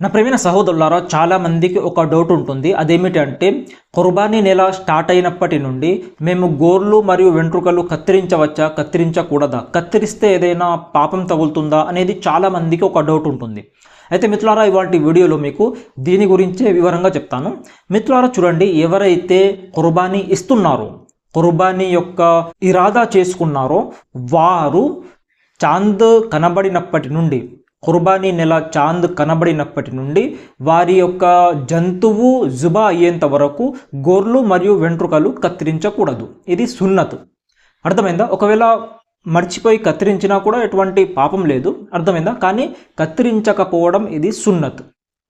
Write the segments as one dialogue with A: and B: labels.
A: నా ప్రేమైన సహోదరులారా చాలామందికి ఒక డౌట్ ఉంటుంది. అదేమిటంటే కుర్బానీ నెల స్టార్ట్ అయినప్పటి నుండి మేము గోర్లు మరియు వెంట్రుకలు కత్తిరించవచ్చా కత్తిరించకూడదా కత్తిరిస్తే ఏదైనా పాపం తగులుతుందా అనేది చాలా మందికి ఒక డౌట్ ఉంటుంది. అయితే మిత్రులారా ఇవాటి వీడియోలో మీకు దీని గురించే వివరంగా చెప్తాను. మిత్రులారా చూడండి ఎవరైతే కుర్బానీ ఇస్తున్నారో కుర్బానీ యొక్క ఇరాదా చేసుకున్నారో వారు చాంద్ కనబడినప్పటి నుండి కుర్బానీ నెల చాంద్ కనబడినప్పటి నుండి వారి యొక్క జంతువు జుబా అయ్యేంత వరకు గోర్లు మరియు వెంట్రుకలు కత్తిరించకూడదు. ఇది సున్నత్. అర్థమైందా? ఒకవేళ మర్చిపోయి కత్తిరించినా కూడా ఎటువంటి పాపం లేదు. అర్థమైందా? కానీ కత్తిరించకపోవడం ఇది సున్నత్.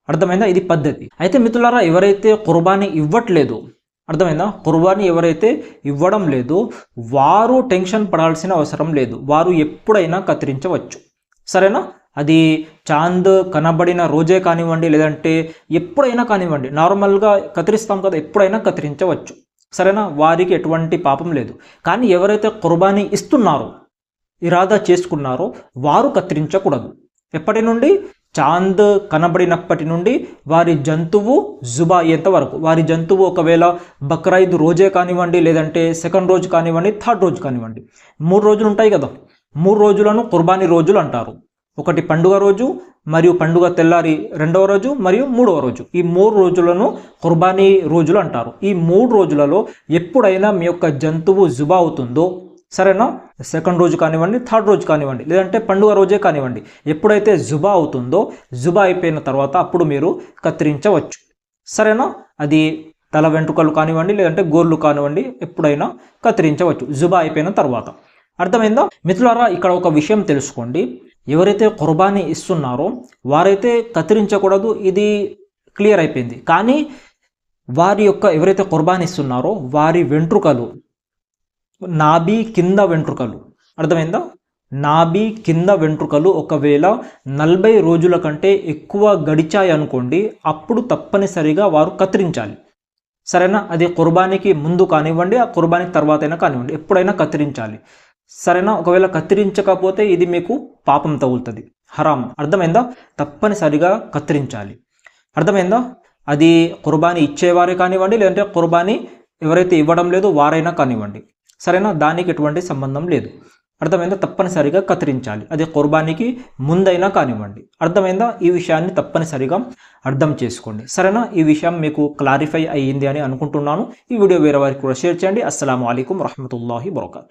A: అర్థమైందా? ఇది పద్ధతి. అయితే మిత్రులారా ఎవరైతే కుర్బానీ ఇవ్వట్లేదు అర్థమైందా? కుర్బానీ ఎవరైతే ఇవ్వడం లేదు వారు టెన్షన్ పడాల్సిన అవసరం లేదు. వారు ఎప్పుడైనా కత్తిరించవచ్చు. సరేనా? అది చాంద్ కనబడిన రోజే కానివ్వండి లేదంటే ఎప్పుడైనా కానివ్వండి నార్మల్గా కత్తిరిస్తాం కదా ఎప్పుడైనా కత్తిరించవచ్చు. సరేనా? వారికి ఎటువంటి పాపం లేదు. కానీ ఎవరైతే కుర్బానీ ఇస్తున్నారో ఇరాదా చేసుకున్నారో వారు కత్తిరించకూడదు. ఎప్పటి నుండి? చాంద్ కనబడినప్పటి నుండి వారి జంతువు జుబా అయ్యేంత వరకు. వారి జంతువు ఒకవేళ బక్రాయిద్ రోజే కానివ్వండి లేదంటే సెకండ్ రోజు కానివ్వండి థర్డ్ రోజు కానివ్వండి. మూడు రోజులు ఉంటాయి కదా. మూడు రోజులను కుర్బానీ రోజులు అంటారు. ఒకటి పండుగ రోజు మరియు పండుగ తెల్లారి రెండవ రోజు మరియు మూడవ రోజు. ఈ మూడు రోజులను కుర్బానీ రోజులు అంటారు. ఈ మూడు రోజులలో ఎప్పుడైనా మీ యొక్క జంతువు జుబా అవుతుందో సరేనా? సెకండ్ రోజు కానివ్వండి థర్డ్ రోజు కానివ్వండి లేదంటే పండుగ రోజే కానివ్వండి ఎప్పుడైతే జుబా అవుతుందో జుబా అయిపోయిన తర్వాత అప్పుడు మీరు కత్తిరించవచ్చు. సరేనా? అది తల వెంట్రుకలు కానివ్వండి లేదంటే గోర్లు కానివ్వండి ఎప్పుడైనా కత్తిరించవచ్చు జుబా అయిపోయిన తర్వాత. అర్థమైందా? మిత్రులారా ఇక్కడ ఒక విషయం తెలుసుకోండి. ఎవరైతే కుర్బానీ ఇస్తున్నారో వారైతే కత్తిరించకూడదు ఇది క్లియర్ అయిపోయింది. కానీ వారి యొక్క ఎవరైతే కుర్బానీ ఇస్తున్నారో వారి వెంట్రుకలు నాభి కింద వెంట్రుకలు. అర్థమైందా? నాభి కింద వెంట్రుకలు ఒకవేళ నలభై రోజుల కంటే ఎక్కువ గడిచాయి అనుకోండి అప్పుడు తప్పనిసరిగా వారు కత్తిరించాలి. సరేనా? అది కుర్బానికి ముందు కానివ్వండి ఆ కుర్బానికి తర్వాత అయినా కానివ్వండి ఎప్పుడైనా కత్తిరించాలి. సరేనా? ఒకవేళ కత్తిరించకపోతే ఇది మీకు పాపం తగులుతుంది. హరాం అర్థమైందా? తప్పనిసరిగా కత్తిరించాలి. అర్థమైందా? అది కుర్బానీ ఇచ్చేవారే కానివ్వండి లేదంటే కుర్బానీ ఎవరైతే ఇవ్వడం లేదు వారైనా కానివ్వండి. సరేనా? దానికి ఎటువంటి సంబంధం లేదు. అర్థమైందా? తప్పనిసరిగా కత్తిరించాలి. అది కుర్బానీకి ముందైనా కానివ్వండి. అర్థమైందా? ఈ విషయాన్ని తప్పనిసరిగా అర్థం చేసుకోండి. సరేనా? ఈ విషయం మీకు క్లారిఫై అయ్యింది అని అనుకుంటున్నాను. ఈ వీడియో వేరే వారికి కూడా షేర్ చేయండి. అస్సలం అయికం రహమతుల్లాహి బరకాతు